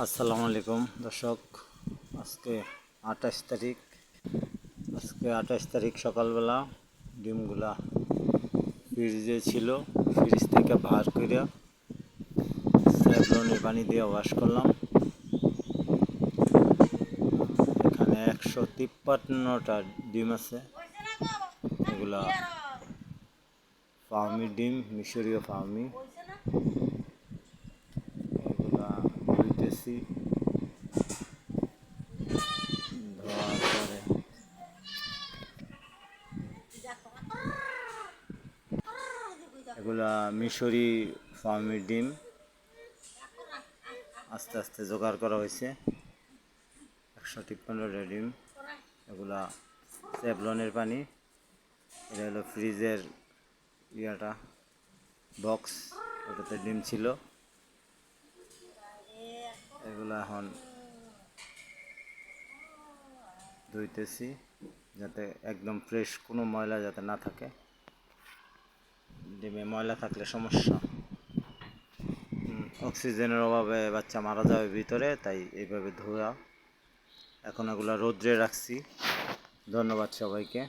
আসসালামু আলাইকুম, দর্শক। আজকে আঠাশ তারিখ। আজকে আঠাশ তারিখ সকালবেলা ডিমগুলা ফ্রিজে ছিল। ফ্রিজ থেকে বার করে স্যাভলনের পানি দিয়ে ওয়াশ করলাম। এখানে একশো তিপ্পান্নটা ডিম আছে। এগুলা ফার্মি ডিম, মিশরীয় ফার্মি এগুলা ধুইতেছি ধোয়ার পরে এগুলা মিশরি ফার্মের ডিম। আস্তে আস্তে জোগাড় করা হয়েছে। একশো তিপ্পান্নটা ডিম। এগুলা সেভলনের পানি। এটা হলো ফ্রিজের ইয়াটা, বক্স, ওটাতে ডিম ছিল। এগুলো এখন ধুইতেছি যাতে একদম ফ্রেশ কোনো ময়লা যাতে না থাকে। ডিমে ময়লা থাকলে সমস্যা। অক্সিজেনের অভাবে বাচ্চা মারা যাবে ভিতরে, তাই এইভাবে ধোয়া। এখন এগুলো রোদ্রে রাখছি। ধন্যবাদ সবাইকে।